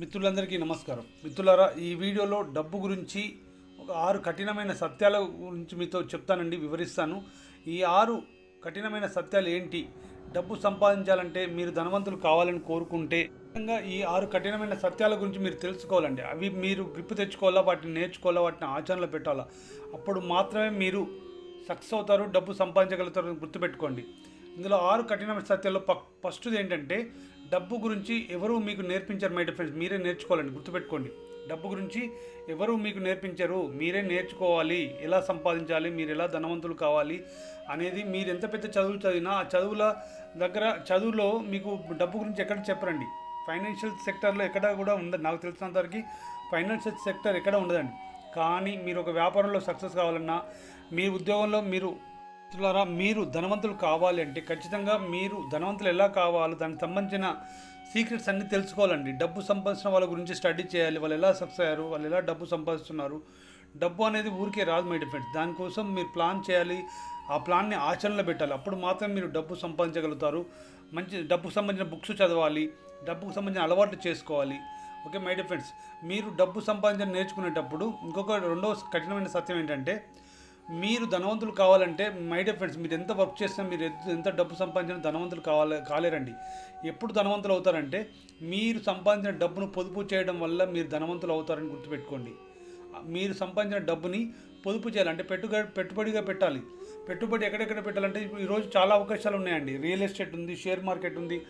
మిత్రులందరికీ నమస్కారం. మిత్రులారా ఈ వీడియోలో డబ్బు గురించి ఒక ఆరు కఠినమైన సత్యాల గురించి మీతో చెప్తానండి వివరిస్తాను. ఈ ఆరు కఠినమైన సత్యాలు ఏంటి? డబ్బు సంపాదించాలంటే మీరు ధనవంతులు కావాలని కోరుకుంటే ముఖ్యంగా ఈ ఆరు కఠినమైన సత్యాల గురించి మీరు తెలుసుకోవాలండి. అవి మీరు గ్రిప్పు తెచ్చుకోవాలా వాటిని నేర్చుకోవాలా వాటిని ఆచరణలో పెట్టాలా? అప్పుడు మాత్రమే మీరు సక్సెస్ అవుతారు డబ్బు సంపాదించగలుగుతారు గుర్తుపెట్టుకోండి. ఇందులో ఆరు కఠినమైన సత్యాల్లో ఫస్ట్ది ఏంటంటే డబ్బు గురించి ఎవరు మీకు నేర్పించారు మై ఫ్రెండ్స్ మీరే నేర్చుకోవాలండి గుర్తుపెట్టుకోండి. డబ్బు గురించి ఎవరు మీకు నేర్పించరు మీరే నేర్చుకోవాలి. ఎలా సంపాదించాలి మీరు ఎలా ధనవంతులు కావాలి అనేది మీరు ఎంత పెద్ద చదువులు చదివినా ఆ చదువుల దగ్గర చదువులో మీకు డబ్బు గురించి ఎక్కడ చెప్పరండి. ఫైనాన్షియల్ సెక్టర్లో ఎక్కడ కూడా ఉండదు నాకు తెలిసినంతవరకు ఫైనాన్షియల్ సెక్టర్ ఎక్కడ ఉండదండి. కానీ మీరు ఒక వ్యాపారంలో సక్సెస్ కావాలన్నా మీ ఉద్యోగంలో మీరు మిత్రులారా మీరు ధనవంతులు కావాలి అంటే ఖచ్చితంగా మీరు ధనవంతులు ఎలా కావాలో దానికి సంబంధించిన సీక్రెట్స్ అన్నీ తెలుసుకోవాలండి. డబ్బు సంపాదించిన వాళ్ళ గురించి స్టడీ చేయాలి వాళ్ళు ఎలా సక్సెస్ అయ్యారు వాళ్ళు ఎలా డబ్బు సంపాదిస్తున్నారు. డబ్బు అనేది ఊరికే రాదు మై డిఫెండ్స్ దానికోసం మీరు ప్లాన్ చేయాలి ఆ ప్లాన్ని ఆచరణలో పెట్టాలి. అప్పుడు మాత్రం మీరు డబ్బు సంపాదించగలుగుతారు. మంచి డబ్బుకు సంబంధించిన బుక్స్ చదవాలి డబ్బుకు సంబంధించిన అలవాట్లు చేసుకోవాలి. ఓకే మై డిఫెండ్స్ మీరు డబ్బు సంపాదించడం నేర్చుకునేటప్పుడు ఇంకొక రెండో కఠినమైన సత్యం ఏంటంటే మీరు ధనవంతులు కావాలంటే మై డియర్ ఫ్రెండ్స్ మీరు ఎంత వర్క్ చేసినా మీరు ఎంత- ఎంత డబ్బు సంపాదించినా ధనవంతులు కావాలి కాలేరండి. ఎప్పుడు ధనవంతులు అవుతారంటే మీరు సంపాదించిన డబ్బును పొదుపు చేయడం వల్ల మీరు ధనవంతులు అవుతారని గుర్తుపెట్టుకోండి. మీరు సంపాదించిన డబ్బుని పొదుపు చేయాలి. అంటే పెట్టుబడి పెట్టుబడిగా పెట్టాలి. పెట్టుబడి ఎక్కడెక్కడ పెట్టాలంటే ఈరోజు చాలా అవకాశాలు ఉన్నాయండి. రియల్ ఎస్టేట్ ఉంది షేర్ మార్కెట్ ఉంది.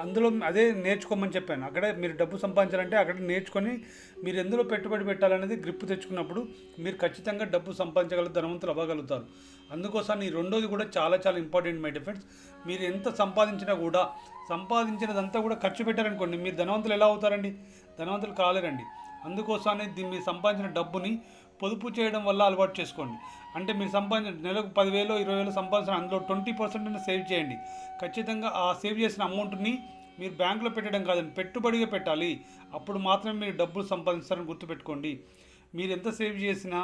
అందులో అదే నేర్చుకోమని చెప్పాను. అక్కడే మీరు డబ్బు సంపాదించాలంటే అక్కడ నేర్చుకొని మీరు ఎందులో పెట్టుబడి పెట్టాలనేది గ్రిప్ తెచ్చుకున్నప్పుడు మీరు ఖచ్చితంగా డబ్బు సంపాదించగల ధనవంతులు అవ్వగలుగుతారు. అందుకోసం ఈ రెండోది కూడా చాలా చాలా ఇంపార్టెంట్ మై డిఫెండ్స్ మీరు ఎంత సంపాదించినా కూడా సంపాదించినదంతా కూడా ఖర్చు పెట్టారనుకోండి మీరు ధనవంతులు ఎలా అవుతారండి? ధనవంతులు కాలేరండి. అందుకోసమే దీన్ని మీరు సంపాదించిన డబ్బుని పొదుపు చేయడం వల్ల అలవాటు చేసుకోండి. అంటే మీరు సంపాదించిన నెలకు పదివేలు ఇరవై వేలు సంపాదించిన అందులో ట్వంటీ పర్సెంట్ సేవ్ చేయండి. ఖచ్చితంగా ఆ సేవ్ చేసిన అమౌంట్ని మీరు బ్యాంకులో పెట్టడం కాదండి పెట్టుబడిగా పెట్టాలి. అప్పుడు మాత్రమే మీరు డబ్బులు సంపాదిస్తారని గుర్తుపెట్టుకోండి. మీరు ఎంత సేవ్ చేసినా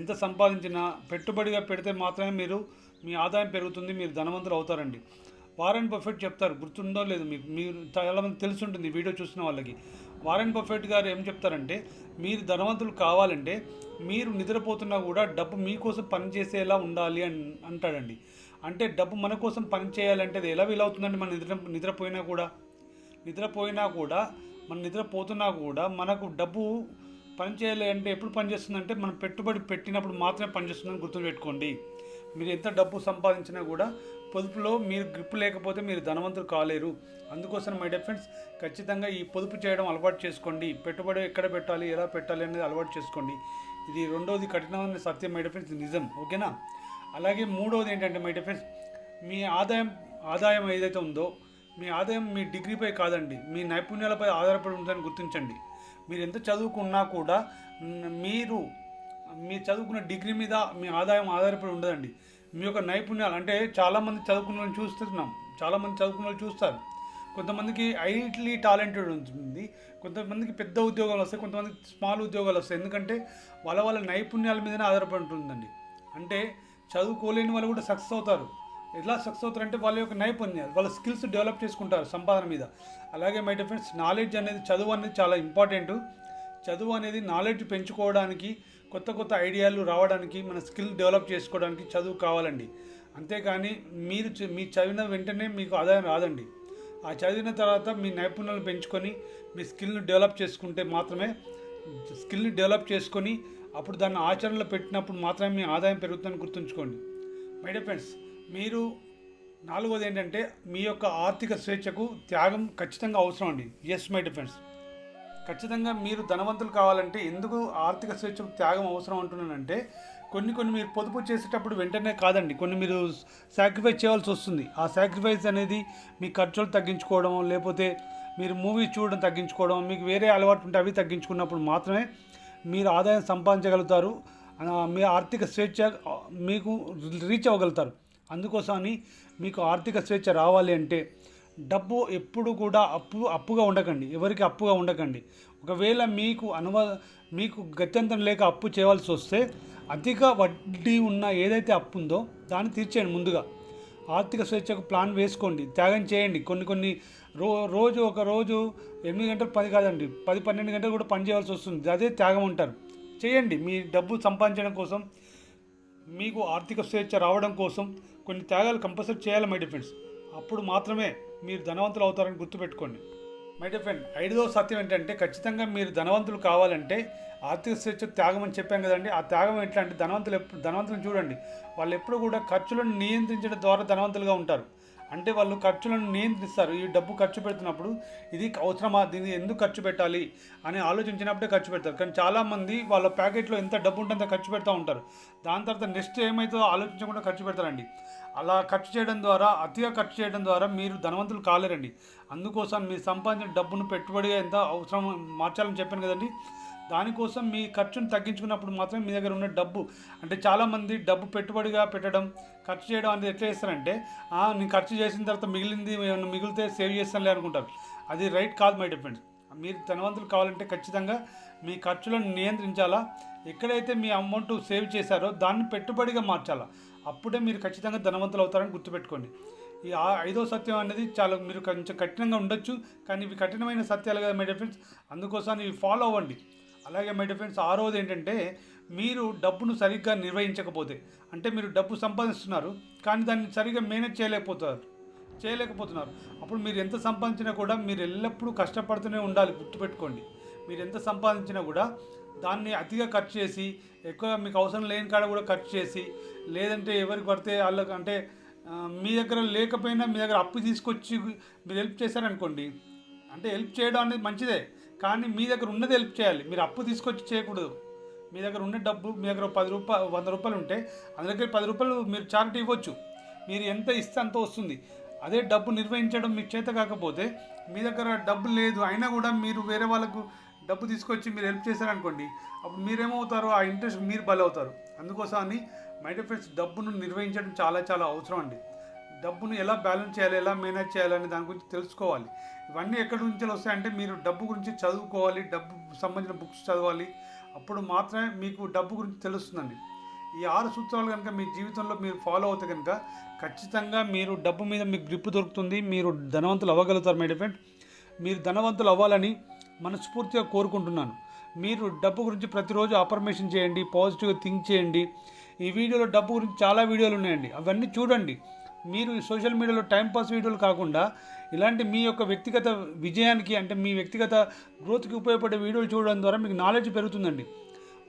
ఎంత సంపాదించినా పెట్టుబడిగా పెడితే మాత్రమే మీరు మీ ఆదాయం పెరుగుతుంది మీరు ధనవంతులు అవుతారండి. వారెన్ బఫెట్ చెప్తారు. గుర్తుందో లేదు మీకు మీరు చాలామంది తెలుసుంటుంది వీడియో చూసిన వాళ్ళకి. వారెన్ బఫెట్ గారు ఏం చెప్తారంటే మీరు ధనవంతులు కావాలంటే మీరు నిద్రపోతున్నా కూడా డబ్బు మీకోసం పనిచేసేలా ఉండాలి అని అంటాడండి. అంటే డబ్బు మన కోసం పని చేయాలంటే అది ఎలా వీలవుతుందండి మన నిద్ర నిద్రపోయినా కూడా? నిద్రపోయినా కూడా మన నిద్రపోతున్నా కూడా మనకు డబ్బు పనిచేయాలి అంటే ఎప్పుడు పనిచేస్తుందంటే మనం పెట్టుబడి పెట్టినప్పుడు మాత్రమే పనిచేస్తుందని గుర్తుపెట్టుకోండి. మీరు ఎంత డబ్బు సంపాదించినా కూడా పొదుపులో మీరు గ్రిప్ లేకపోతే మీరు ధనవంతులు కాలేరు. అందుకోసం మై డిఫెండ్స్ ఖచ్చితంగా ఈ పొదుపు చేయడం అలవాటు చేసుకోండి. పెట్టుబడి ఎక్కడ పెట్టాలి ఎలా పెట్టాలి అనేది అలవాటు చేసుకోండి. ఇది రెండోది కఠినమైన సత్యం మై ఫ్రెండ్స్ నిజం. ఓకేనా అలాగే మూడవది ఏంటంటే మై ఫ్రెండ్స్ మీ ఆదాయం ఆదాయం ఏదైతే ఉందో మీ ఆదాయం మీ డిగ్రీపై కాదండి. మీ నైపుణ్యాలపై ఆధారపడి ఉందని గుర్తించండి. మీరు ఎంత చదువుకున్నా కూడా మీరు మీ చదువుకున్న డిగ్రీ మీద మీ ఆదాయం ఆధారపడి ఉండదండి. మీ యొక్క నైపుణ్యాలు అంటే చాలామంది చదువుకున్న వాళ్ళని చూస్తున్నాం. చాలామంది చదువుకున్న వాళ్ళు చూస్తారు. కొంతమందికి ఐట్లీ టాలెంటెడ్ ఉంటుంది. కొంతమందికి పెద్ద ఉద్యోగాలు వస్తాయి కొంతమందికి స్మాల్ ఉద్యోగాలు వస్తాయి. ఎందుకంటే వాళ్ళ వాళ్ళ నైపుణ్యాల మీదనే ఆధారపడి ఉంటుందండి అంటే చదువుకోలేని వాళ్ళు కూడా సక్సెస్ అవుతారు. ఎలా సక్సెస్ అవుతారంటే వాళ్ళ యొక్క నైపుణ్యాలు వాళ్ళ స్కిల్స్ డెవలప్ చేసుకుంటారు సంపాదన మీద. అలాగే మై డిఫరెన్స్ నాలెడ్జ్ అనేది చదువు అనేది చాలా ఇంపార్టెంట్. చదువు అనేది నాలెడ్జ్ పెంచుకోవడానికి కొత్త కొత్త ఐడియాలు రావడానికి మన స్కిల్ డెవలప్ చేసుకోవడానికి చదువు కావాలండి. అంతేకాని మీరు చ- మీ చదివిన వెంటనే మీకు ఆదాయం రాదండి. ఆ చదివిన తర్వాత మీ నైపుణ్యాలు పెంచుకొని మీ స్కిల్ని డెవలప్ చేసుకుంటే మాత్రమే స్కిల్ని డెవలప్ చేసుకొని అప్పుడు దాన్ని ఆచరణలో పెట్టినప్పుడు మాత్రమే మీ ఆదాయం పెరుగుతుందని గుర్తుంచుకోండి. మై డియర్ ఫ్రెండ్స్ మీరు నాలుగోది ఏంటంటే మీ యొక్క ఆర్థిక స్వేచ్ఛకు త్యాగం ఖచ్చితంగా అవసరం అండి. ఎస్ మై డియర్ ఫ్రెండ్స్ ఖచ్చితంగా మీరు ధనవంతులు కావాలంటే ఎందుకు ఆర్థిక స్వేచ్ఛకు త్యాగం అవసరం అంటున్నానంటే కొన్ని కొన్ని మీరు పొదుపు చేసేటప్పుడు వెంటనే కాదండి. కొన్ని మీరు సాక్రిఫైస్ చేయాల్సి వస్తుంది. ఆ సాక్రిఫైస్ అనేది మీ ఖర్చులు తగ్గించుకోవడం లేకపోతే మీరు మూవీస్ చూడడం తగ్గించుకోవడం మీకు వేరే అలవాటు ఉంటే అవి తగ్గించుకున్నప్పుడు మాత్రమే మీరు ఆదాయం సంపాదించగలుగుతారు. మీ ఆర్థిక స్వేచ్ఛ మీకు రీచ్ అవ్వగలుగుతారు. అందుకోసమని మీకు ఆర్థిక స్వేచ్ఛ రావాలి అంటే డబ్బు ఎప్పుడు కూడా అప్పు అప్పుగా ఉండకండి. ఎవరికి అప్పుగా ఉండకండి. ఒకవేళ మీకు అనువ మీకు గత్యంతరం లేక అప్పు చేయవలసి వస్తే అధిక వడ్డీ ఉన్న ఏదైతే అప్పు ఉందో దాన్ని తీర్చేయండి ముందుగా. ఆర్థిక స్వేచ్ఛకు ప్లాన్ వేసుకోండి. త్యాగం చేయండి. కొన్ని కొన్ని రో రోజు ఒక రోజు ఎనిమిది గంటలు పది కాదండి. పది పన్నెండు గంటలు కూడా పని చేయాల్సి వస్తుంది. అదే త్యాగం అంటారు. చేయండి. మీ డబ్బు సంపాదించడం కోసం మీకు ఆర్థిక స్వేచ్ఛ రావడం కోసం కొన్ని త్యాగాలు కంపల్సరీ చేయాలి మై డిఫెండ్స్ అప్పుడు మాత్రమే మీరు ధనవంతులు అవుతారని గుర్తుపెట్టుకోండి. మై ఫ్రెండ్ ఐదవ సత్యం ఏంటంటే ఖచ్చితంగా మీరు ధనవంతులు కావాలంటే ఆర్థిక స్వేచ్ఛ త్యాగం అని చెప్పాం కదండి. ఆ త్యాగం ఎట్లా అంటే ధనవంతులు ఎప్పుడు ధనవంతులను చూడండి. వాళ్ళు ఎప్పుడు కూడా ఖర్చులను నియంత్రించడం ద్వారా ధనవంతులుగా ఉంటారు. అంటే వాళ్ళు ఖర్చులను నియంత్రిస్తారు. ఈ డబ్బు ఖర్చు పెడుతున్నప్పుడు ఇది అవసరమా? దీన్ని ఎందుకు ఖర్చు పెట్టాలి? అని ఆలోచించినప్పుడే ఖర్చు పెడతారు. కానీ చాలామంది వాళ్ళ ప్యాకెట్లో ఎంత డబ్బు ఉంటే అంత ఖర్చు పెడతా ఉంటారు. దాని తర్వాత నెక్స్ట్ ఏమైతుందో ఆలోచించకుండా ఖర్చు పెడతారండి. అలా ఖర్చు చేయడం ద్వారా అతిగా ఖర్చు చేయడం ద్వారా మీరు ధనవంతులు కాలేరండి. అందుకోసం మీరు సంపాదించిన డబ్బును పెట్టుబడిగా ఎంత అవసరం మార్చాలని చెప్పాను కదండి. దానికోసం మీ ఖర్చును తగ్గించుకున్నప్పుడు మాత్రం మీ దగ్గర ఉన్న డబ్బు అంటే చాలామంది డబ్బు పెట్టుబడిగా పెట్టడం ఖర్చు చేయడం అనేది ఎట్లా చేస్తారంటే నేను ఖర్చు చేసిన తర్వాత మిగిలింది మిగిలితే సేవ్ చేస్తానులే అనుకుంటారు. అది రైట్ కాదు మై డిపెండ్స్ మీరు ధనవంతులు కావాలంటే ఖచ్చితంగా మీ ఖర్చులను నియంత్రించాలా? ఎక్కడైతే మీ అమౌంట్ సేవ్ చేశారో దాన్ని పెట్టుబడిగా మార్చాలా? అప్పుడే మీరు ఖచ్చితంగా ధనవంతులు అవుతారని గుర్తుపెట్టుకోండి. ఈ ఆ- ఐదో సత్యం అనేది చాలా మీరు కొంచెం కఠినంగా ఉండొచ్చు కానీ ఇవి కఠినమైన సత్యాలు కదా మై ఫ్రెండ్స్ అందుకోసం ఇవి ఫాలో అవ్వండి. అలాగే మై ఫ్రెండ్స్ ఆరోది ఏంటంటే మీరు డబ్బును సరిగ్గా నిర్వహించకపోతే అంటే మీరు డబ్బు సంపాదిస్తున్నారు కానీ దాన్ని సరిగ్గా మేనేజ్ చేయలేకపోతారు చేయలేకపోతున్నారు. అప్పుడు మీరు ఎంత సంపాదించినా కూడా మీరు ఎల్లప్పుడూ కష్టపడుతూనే ఉండాలి గుర్తుపెట్టుకోండి. మీరు ఎంత సంపాదించినా కూడా దాన్ని అతిగా ఖర్చు చేసి ఎక్కువ మీకు అవసరం లేని కాడ కూడా ఖర్చు చేసి లేదంటే ఎవరికి పడితే వాళ్ళకి అంటే మీ దగ్గర లేకపోయినా మీ దగ్గర అప్పు తీసుకొచ్చి మీరు హెల్ప్ చేశారనుకోండి అంటే హెల్ప్ చేయడం అనేది మంచిదే కానీ మీ దగ్గర ఉన్నది హెల్ప్ చేయాలి. మీరు అప్పు తీసుకొచ్చి చేయకూడదు. మీ దగ్గర ఉన్న డబ్బు మీ దగ్గర పది రూపాయలు వంద రూపాయలు ఉంటే అందులో పది రూపాయలు మీరు చారిటీ ఇవ్వచ్చు. మీరు ఎంత ఇస్తే అంత వస్తుంది. అదే డబ్బు నిర్వహించడం మీకు చేత కాకపోతే మీ దగ్గర డబ్బు లేదు అయినా కూడా మీరు వేరే వాళ్ళకు డబ్బు తీసుకొచ్చి మీరు హెల్ప్ చేశారనుకోండి అప్పుడు మీరేమవుతారు? ఆ ఇంట్రెస్ట్ మీరు బలవుతారు. అందుకోసం అని మై ఫ్రెండ్స్ డబ్బును నిర్వహించడం చాలా చాలా అవసరం అండి. డబ్బును ఎలా బ్యాలెన్స్ చేయాలి ఎలా మేనేజ్ చేయాలని దాని గురించి తెలుసుకోవాలి. ఇవన్నీ ఎక్కడి నుంచి వస్తాయంటే మీరు డబ్బు గురించి చదువుకోవాలి డబ్బు సంబంధించిన బుక్స్ చదవాలి. అప్పుడు మాత్రమే మీకు డబ్బు గురించి తెలుస్తుందండి. ఈ ఆరు సూత్రాలు కనుక మీ జీవితంలో మీరు ఫాలో అవుతే కనుక ఖచ్చితంగా మీరు డబ్బు మీద మీకు గ్రిప్ దొరుకుతుంది. మీరు ధనవంతులు అవ్వగలుగుతారు మై డిఫెండ్ మీరు ధనవంతులు అవ్వాలని మనస్ఫూర్తిగా కోరుకుంటున్నాను. మీరు డబ్బు గురించి ప్రతిరోజు అఫర్మేషన్ చేయండి పాజిటివ్గా థింక్ చేయండి. ఈ వీడియోలో డబ్బు గురించి చాలా వీడియోలు ఉన్నాయండి. అవన్నీ చూడండి. మీరు సోషల్ మీడియాలో టైంపాస్ వీడియోలు కాకుండా ఇలాంటి మీ యొక్క వ్యక్తిగత విజయానికి అంటే మీ వ్యక్తిగత గ్రోత్కి ఉపయోగపడే వీడియోలు చూడడం ద్వారా మీకు నాలెడ్జ్ పెరుగుతుందండి.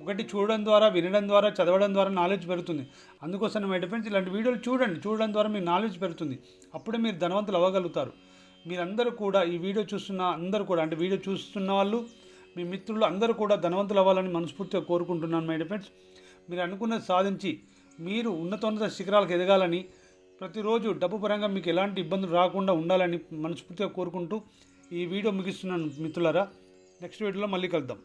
ఒకటి చూడడం ద్వారా వినడం ద్వారా చదవడం ద్వారా నాలెడ్జ్ పెరుగుతుంది. అందుకోసం మై డిఫెన్స్ ఇలాంటి వీడియోలు చూడండి. చూడడం ద్వారా మీకు నాలెడ్జ్ పెరుగుతుంది. అప్పుడే మీరు ధనవంతులు అవ్వగలుగుతారు. మీరందరూ కూడా ఈ వీడియో చూస్తున్న అందరూ కూడా అంటే వీడియో చూస్తున్న వాళ్ళు మీ మిత్రులు అందరూ కూడా ధనవంతులు అవ్వాలని మనస్ఫూర్తిగా కోరుకుంటున్నాను మై ఫ్రెండ్స్ మీరు అనుకున్నది సాధించి మీరు ఉన్నతోన్నత శిఖరాలకు ఎదగాలని ప్రతిరోజు డబ్బు పరంగా మీకు ఎలాంటి ఇబ్బందులు రాకుండా ఉండాలని మనస్ఫూర్తిగా కోరుకుంటూ ఈ వీడియో ముగిస్తున్నాను మిత్రులారా. నెక్స్ట్ వీడియోలో మళ్ళీ కలుద్దాం.